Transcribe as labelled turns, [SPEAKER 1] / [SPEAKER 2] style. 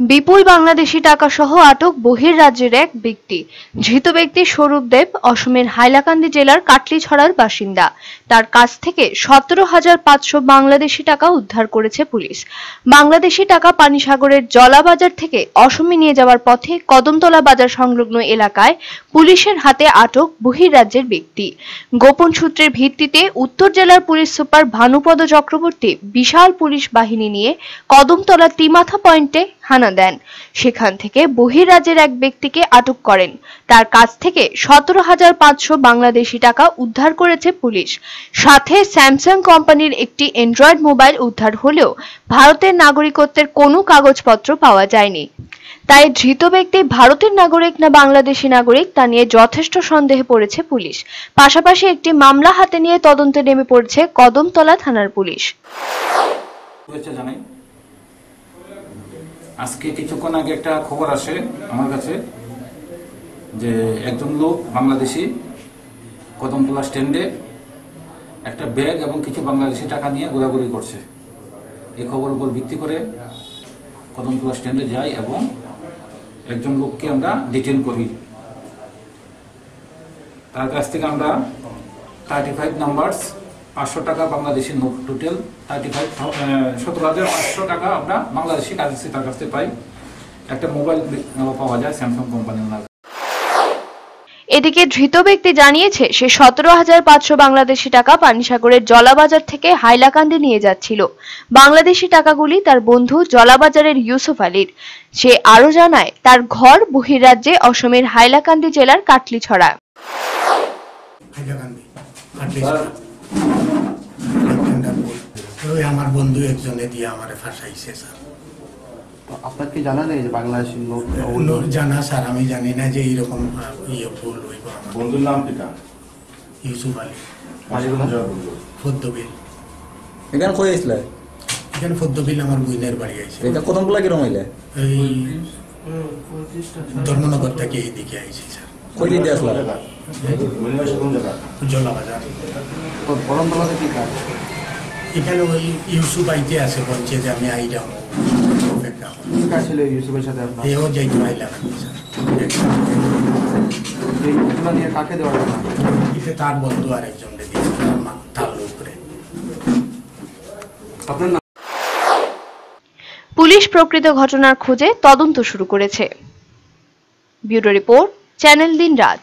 [SPEAKER 1] বিপুল বাংলাদেশি টাকা সহ আটক বহির্রাজ্যের এক ব্যক্তি। ধৃত ব্যক্তি স্বরূপ দেব, অসমের হাইলাকান্দি জেলার কাটলিছড়ার বাসিন্দা। তার কাছ থেকে সতেরো হাজার পাঁচশো বাংলাদেশি টাকা উদ্ধার করেছে পুলিশ। বাংলাদেশি টাকা পানিসাগরের জলাবাজার থেকে অসমে নিয়ে যাওয়ার পথে কদমতলা বাজার সংলগ্ন এলাকায় পুলিশের হাতে আটক বহির্রাজ্যের ব্যক্তি। গোপন সূত্রের ভিত্তিতে উত্তর জেলার পুলিশ সুপার ভানুপদ চক্রবর্তী বিশাল পুলিশ বাহিনী নিয়ে কদমতলা তিমাথা পয়েন্টে হানা দেন। সেখান থেকে বহির্রাজ্যের এক ব্যক্তিকে আটক করেন। তার কাছ থেকে সতেরো হাজার পাঁচশো বাংলাদেশি টাকা উদ্ধার করেছে পুলিশ। সাথে স্যামসাং কোম্পানির একটি অ্যান্ড্রয়েড মোবাইল উদ্ধার হলেও ভারতের নাগরিকত্বের কোনো কাগজপত্র পাওয়া যায়নি। তাই ধৃত ব্যক্তি ভারতের নাগরিক না বাংলাদেশি নাগরিক তা নিয়ে যথেষ্ট সন্দেহে পড়েছে পুলিশ। পাশাপাশি একটি মামলা হাতে নিয়ে তদন্তে নেমে পড়েছে কদমতলা থানার পুলিশ।
[SPEAKER 2] আজকে কিছুক্ষণ আগে একটা খবর আসে আমার কাছে যে একজন লোক বাংলাদেশি কদমতলা স্ট্যান্ডে একটা ব্যাগ এবং কিছু বাংলাদেশি টাকা নিয়ে ঘোরাঘুরি করছে। এই খবর উপর ভিত্তি করে কদমতলা স্ট্যান্ডে যাই এবং একজন লোককে আমরা ডিটেন করি। তার কাছ থেকে আমরা থার্টি ফাইভ নাম্বারস পাঁচশো টাকা Bangladeshi note total thirty five সতেরো হাজার পাঁচশো টাকা আমরা বাংলাদেশি কারেন্সি তার কাছ থেকে পাই। একটা মোবাইল পাওয়া যায় স্যামসাং কোম্পানির
[SPEAKER 1] এদিকে ধৃত ব্যক্তি জানিয়েছে সে সতেরো হাজার পাঁচশো বাংলাদেশি টাকা পানিসাগরের জলাবাজার থেকে হাইলাকান্দি নিয়ে যাচ্ছিল। বাংলাদেশি টাকাগুলি তার বন্ধু জলাবাজারের ইউসুফ আলীর। সে আরও জানায় তার ঘর বহির্রাজ্যে অসমের হাইলাকান্দি জেলার কাটলিছড়া।
[SPEAKER 3] ওই আমার বন্ধু একজনে দিয়ে আমারে ফাঁসাইছে স্যার।
[SPEAKER 4] আপনার কি জানা নেই যে বাংলাদেশি লোক
[SPEAKER 3] নোর জানা স্যার আমি জানি না যে এইরকম ইয়ে ভুল হইব
[SPEAKER 5] বন্ধুর নাম পিতা
[SPEAKER 3] ইউসুফ আলী। ফদ্দবিল।
[SPEAKER 6] এখানে কই আসলে
[SPEAKER 3] এখানে ফদ্দবিল আমার বইনের বাড়ি আইছে।
[SPEAKER 6] এটা কদমগুলা কিরম হইলে?
[SPEAKER 3] এই ধর্মনগর থেকে এইদিকে আইছি স্যার।
[SPEAKER 6] কই দিতে আসলা?
[SPEAKER 3] জলাবাজার।
[SPEAKER 4] তো বরমতলাতে কাজ?
[SPEAKER 3] এখানে ওই ইউসুফ আইতে আছে বলছে যে আমি আইলাম অপেক্ষা করো।
[SPEAKER 4] কি কাজ ছিল ইউসুফের সাথে আপনার?
[SPEAKER 3] এও যাইতে হাইলাকান্দি
[SPEAKER 4] এই ঘটনা নিয়ে কাকে দেওয়ার কথা
[SPEAKER 3] এটা তার বন্ধু আর দিয়েছে তার মা
[SPEAKER 4] আপনার
[SPEAKER 1] পুলিশ প্রকৃত ঘটনার খোঁজে তদন্ত শুরু করেছে। ব্যুরো রিপোর্ট চ্যানেল দিন রাত।